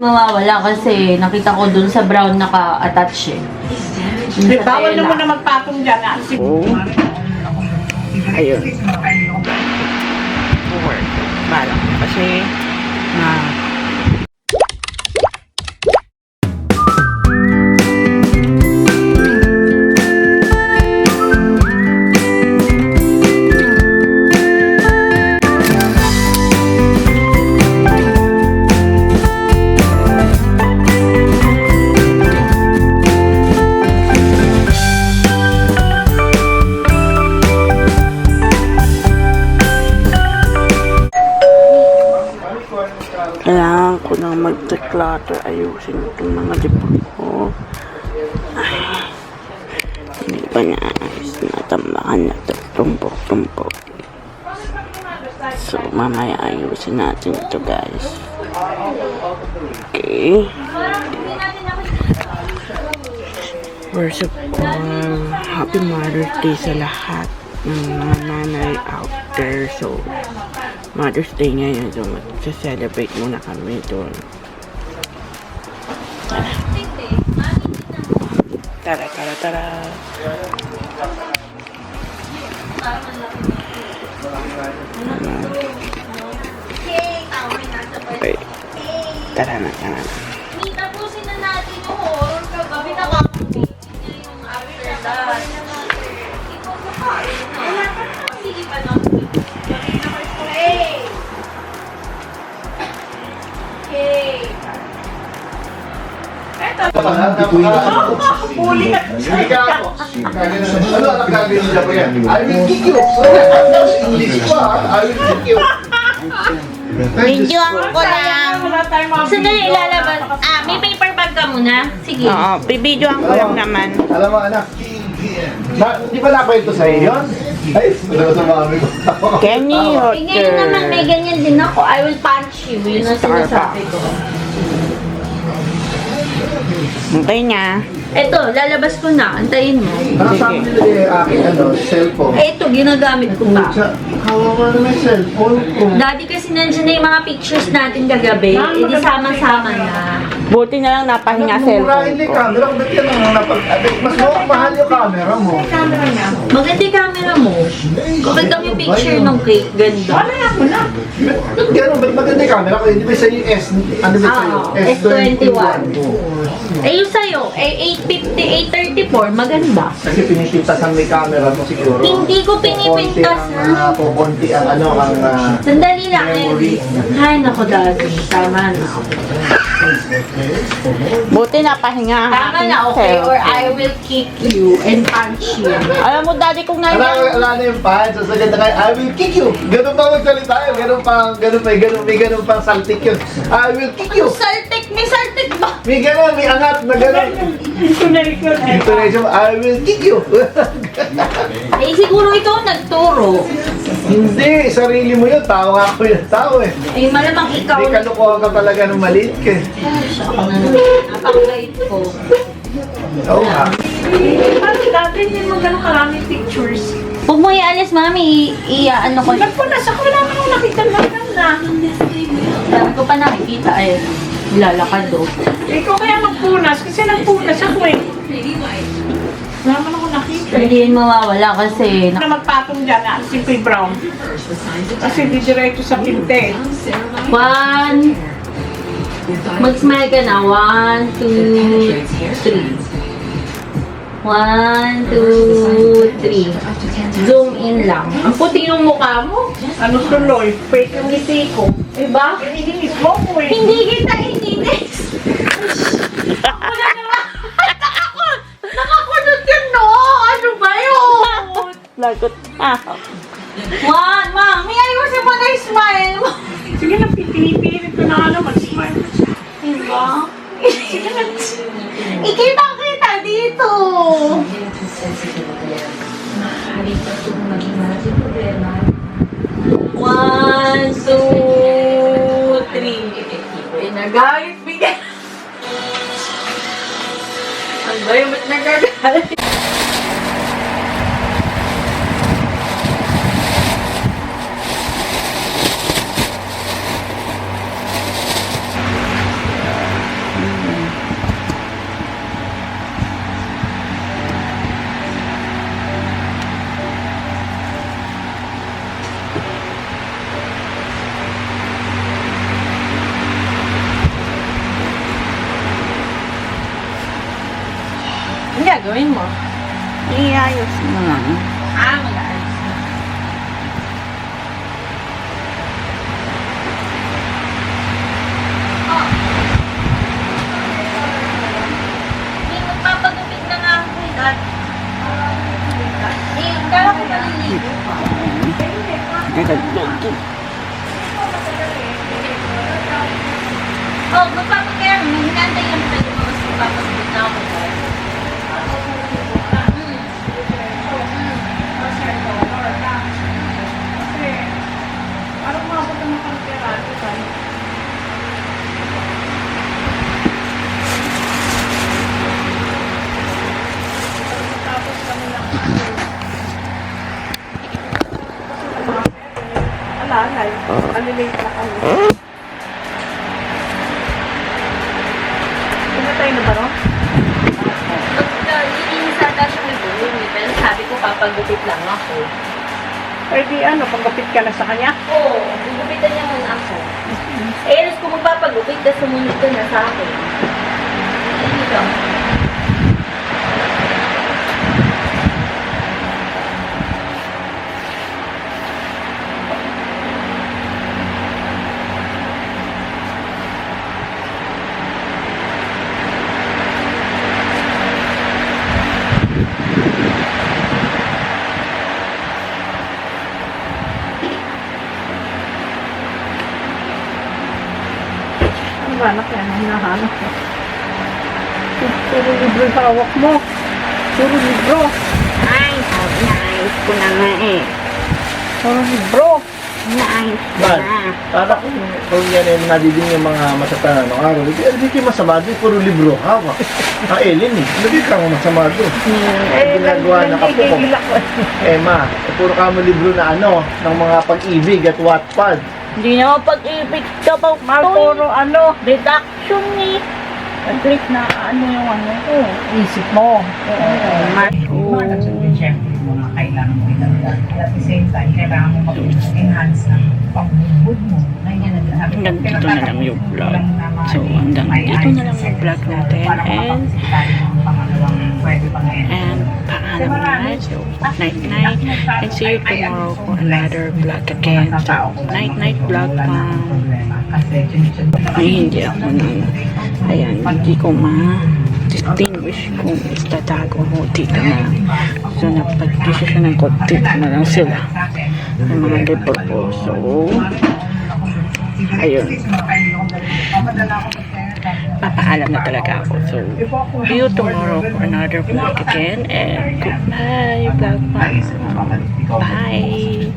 Mawawala kasi nakita ko dun sa brown naka-attach eh. Dun sa bawal tela. na mo na magpatong dyan. ah. Si- Oo. Ayun. Work. Na kasi na mag-declutter ayusin itong mga libro ko. Ay, hindi pa naayos natambakan na ito. Tumpok-tumpok. So, mamaya ayusin natin ito guys. Okay. Of all, Happy Mother's Day sa lahat ng mga nanay out there. So, Mother's Day ngayon. So, mag-celebrate muna kami doon. Tara, tara, tara. Okay. Tara na, tara na. Tapusin na natin yung horror kagabi na kami. Yung after that. Ikaw kakain na. Sige pa na. Hey! Hey! Huli na. Hindi ka ako. Ano ang gagawin niya po yan? I will kick you. English ko. I will kick you. Videoan ko lang. Sandali video. ilalabas. Ah, may paper bag ka muna. Sige. Oo, bibidyoan ko lang naman. Alam mo anak. Na, di ba nakwento sa'yo yun? Ay, wala sa mami ko. Kenny Eh, ngayon naman may Hotter. ganyan din ako. I will punch you. Yun ang sinasabi ko. Okay na. Eto, lalabas ko na. Antayin mo. Nakasama nila yung aking ano, cellphone. Eh, ito, ginagamit ko pa. Kawawa naman yung cellphone ko. Daddy kasi nandiyan na yung mga pictures natin kagabi. Eh, di sama-sama na. Buti na lang napahinga Murahin cellphone yung ko. camera. Ba't yan ang napag... Mas mahal yung camera mo. Maganda yung camera mo. Maganda yung picture ng cake. Ganda. Wala na mo na. Ba't gano'n? Ba't maganda yung camera ko? Hindi ba sa'yo yung S... Ano ba sa'yo? Ah, S21. Oh. Eh, yung sa'yo, eh, 850, 834, maganda. Kasi pinipintasan may camera mo siguro. Hindi ko pinipintas, Kukunti ang, ah, kukunti ang ano, ang... ah, Sandali lang, eh. Ay, nako, Daddy. Tama na. Buti napahinga ang Tama aking na, okay? Or cellphone. I will kick you and punch you. Alam mo, daddy, kung Wala, ngayon, wala na yung pants. Sa ganda kayo, I will kick you. Ganun pa magsalita yun. Ganun pa, ganun pa, ganun, may ganun pang saltik yun. I will kick you. Saltik, may saltik ba? May ganun, may angat na eh. Intonation, I will kick you. Eh, siguro ikaw nagturo. Hindi, sarili mo yun. Tao nga ako yung tao eh. Eh, malamang ikaw. Hindi kalukuhan ka talaga ng maliit ka. eh. Ako na. Napakagait ko. Oo nga. Parang dati hindi mo ganun karaming pictures. Huwag mo ialis, mami. I, i ano ko. Nagpunas ako, wala naman akong nakita na na. Sabi ko pa nakikita eh. Lalakad do. Ikaw kaya magpunas, kasi nagpunas ako eh. Wala naman ako nakita eh. Hindi yun mawawala kasi na magpatong dyan, ah, si Kuy Brown. Kasi di diretso sa pinte. One. Mag-smile ka na. One, two, three. One, two, three. Zoom in lang. Ang puti yung mukha mo. Ano tuloy? Fake yung ngiti ko. Diba? Iniinis mo ko eh. Hindi kita ininis. Ako na naman. Ako, nakakunod yun, no? Ano ba yun? lagot Ah, One, mami, ayusin mo na yung smile mo. Sige na, pipinipilit ko na ano, mag-smile. Diba? Ikita kita dito. One, two, three. Pinagalit, bigay. Ano ba yung ba't nagagalit? Gagawin mo? Iayos mo lang. Ah, mag-aayos na. Oh. May magpapagupit na nga ako kay Dad. Eh, kala ko maliligo pa. Gagawin. Oh, magpapagaya. Hinantay yung pwede mo mas magpapagupit na ako. Dad. Hmm. Parang mabot ang mga karate tayo. Tapos kami lang. Alalay. Alilate na kami. Pinatay na ba ron? Nag-iinisa ata siya bulong eh. Pero sabi ko, papagupit lang ako. Eh di ano, pagkapit ka na sa kanya? Oo, gugupitan niya muna ako. Eh, alas ko magpapagupit, tapos sumunod ka na sa akin. Hindi ka. Ano ba anak yan? Ang hinahanap mo. Puro libro yung hawak mo. Puro libro. Ay, sabi na ayos ko na nga eh. Puro libro. Naayos ko Man, na. para kung, kung yan ay nadidig yung mga masatangan ng araw, di di kayo masama doon, puro libro hawak. Ah, Ellen eh, hindi ka masama doon. Eh, ginagawa na kapo ko. nagigigil ako. Eh ma, eh, puro ka mo libro na ano, ng mga pag-ibig at Wattpad. Hindi na ako pag-ibig ka pa. Mal, puro ano, Reduction eh. At-least na ano yung ano ko. Isip mo. Mas, Nagsabi, syempre, yung mga kailangan mo ilagay. At the same time, kailangan mo mag-enhance ng pag-mood mo. Na lahat. Hanggang dito na lang yung vlog. na So, hanggang dito na lang yung vlog natin. And, and paalam na. So, night night. And see you tomorrow for another vlog again. So, night night vlog pa. Kasi, Ay, hindi ako nang, ayan, hindi ko ma-distinguish kung itatago mo dito na. So, napag-desisyon ng konti na lang sila. Yung mga ko. So, ayun. Papaalam na talaga ako. So, see you tomorrow for another vlog again. And goodbye, vlog. Bye!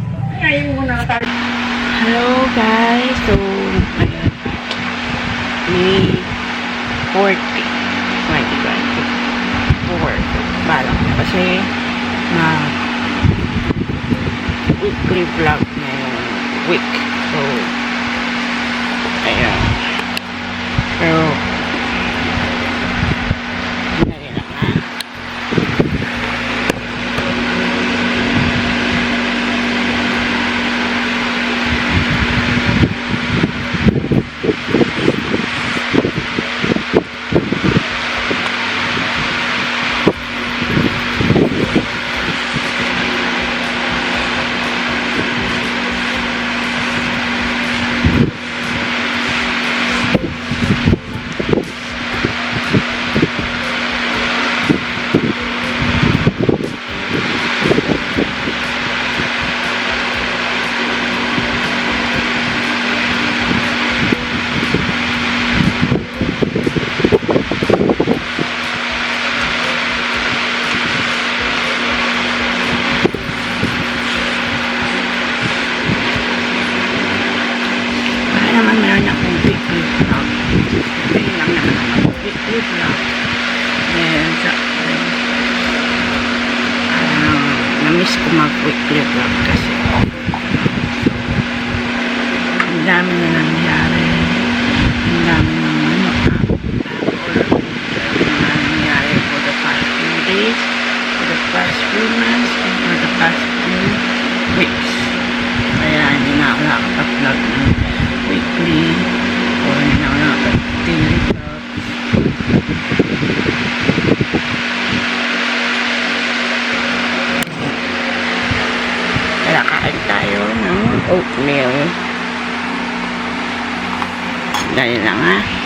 Hello guys! So. May 40. 2024. Balak na kasi na weekly vlog ngayong week. So, ayun. Pero, dali lang ha. Baka naman meron akong weekly vlog. Ayun lang naman ako. Weekly vlog. Then, sa, parang na-miss ko mag-weekly vlog kasi ang dami na nangyari. Ang dami ng ano, or nangyari for the past few days, for the past few months, and for the past few weeks. Kaya hindi na ako nakapag-vlog ng weekly o hindi na ako nakapag-daily vlog. kain tayo ng oatmeal. Dali lang ha.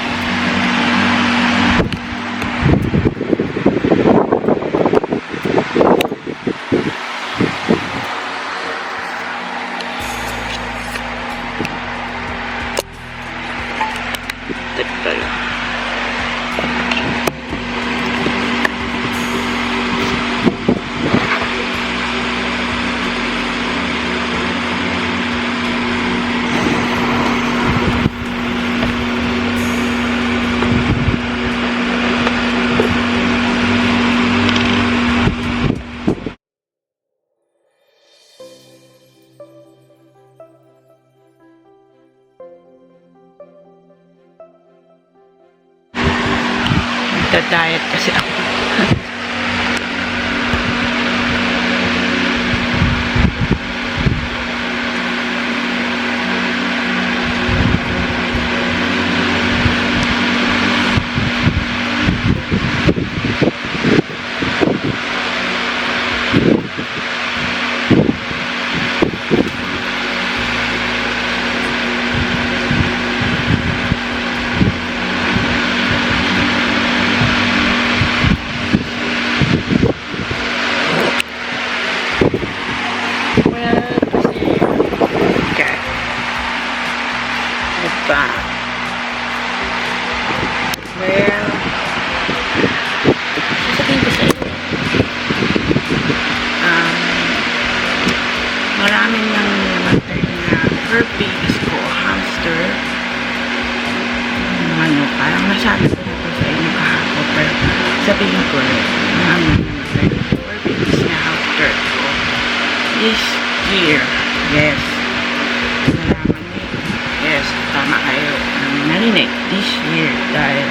Year dahil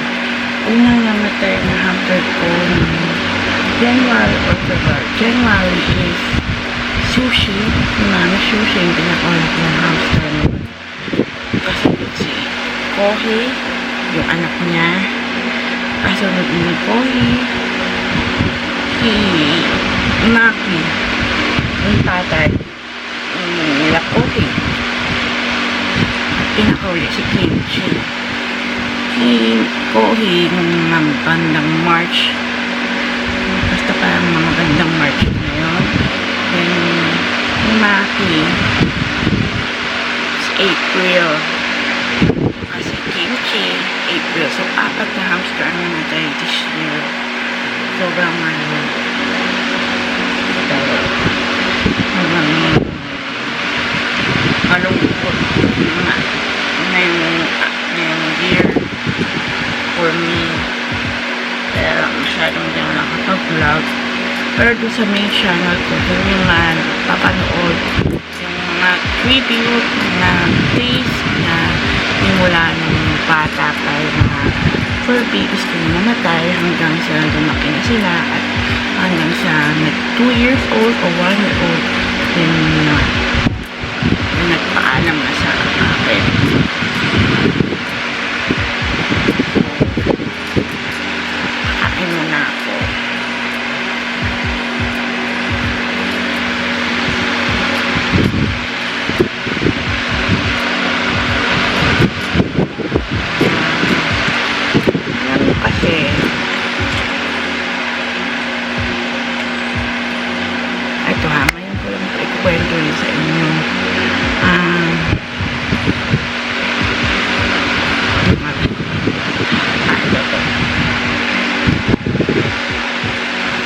unang namatay na hamster ko January or February. January is sushi. Yung mami sushi yung pinakulat ng hamster noon. Kasunod si Kohi, yung anak niya. Kasunod ni Kohi, si Maki, yung tatay, nila Kohi. Pinakauli si Kimchi. Kohi nung mga bandang March. Basta parang mga bandang March na yun. Then, si Maki, si April. Kasi Kimchi, April. So, apat na hamster ang namatay this year. Sobrang ano. Sobrang malungkot na nakapag-vlog. Pero doon sa main channel ko, doon yung mga papanood yung mga tribute na days na simula nung bata pa mga fur babies ko na namatay hanggang sa lumaki na sila at hanggang sa nag 2 years old o 1 year old then uh, nagpaalam na sa akin.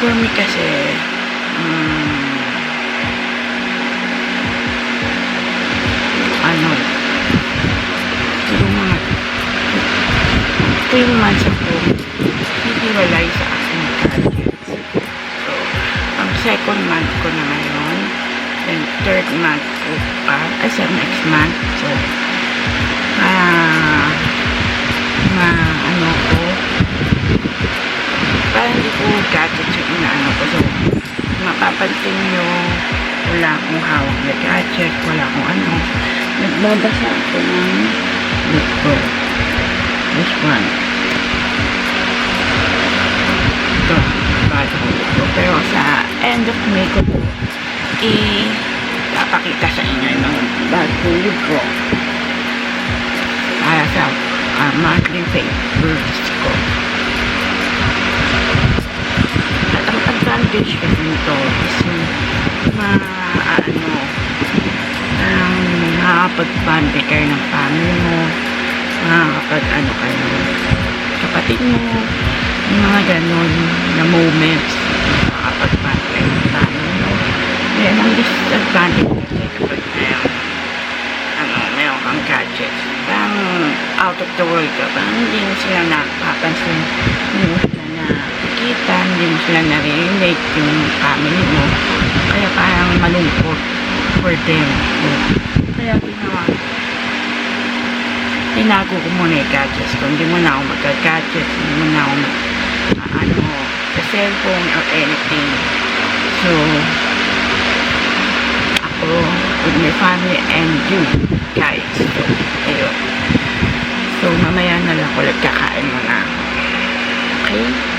For me kasi, um, ano, yung mga three months ako hihiwalay sa aking targets. So, ang second month ko na ngayon, then third month ko pa, ay sa next month. So, ah, ma, ano ko, parang hindi ko gadgets yung inaano ko. So, mapapansin nyo, wala akong hawak na gadget, wala akong ano. Nagbabasa ako ng libro. This one. Ito, bago ito. Pero sa end of May ko po, i-papakita sa inyo yung bago libro. Para sa ah, monthly favors ko. At ang advantage kasi nito is yung ma, ano, ang nakakapag-bande kayo ng family mo, nakakapag, ano kayo, kapatid mo, yung mga ganun na moments, nakakapag-bande kayo ng family mo. Then, ang disadvantage kasi kapag meron, ano, meron kang gadgets, parang out of the world ka, parang hindi mo sila nakapansin, hindi mo nakikita, hindi mo sila nare-relate yung family mo. Kaya parang malungkot for them. So, kaya ginawa, tinago ko muna yung gadgets ko. Hindi mo na ako magka-gadgets, hindi mo na ako ah, ano, sa cellphone or anything. So, ako, with my family and you guys. So, ayun. So, mamaya na lang ulit kakain muna. ako. Okay?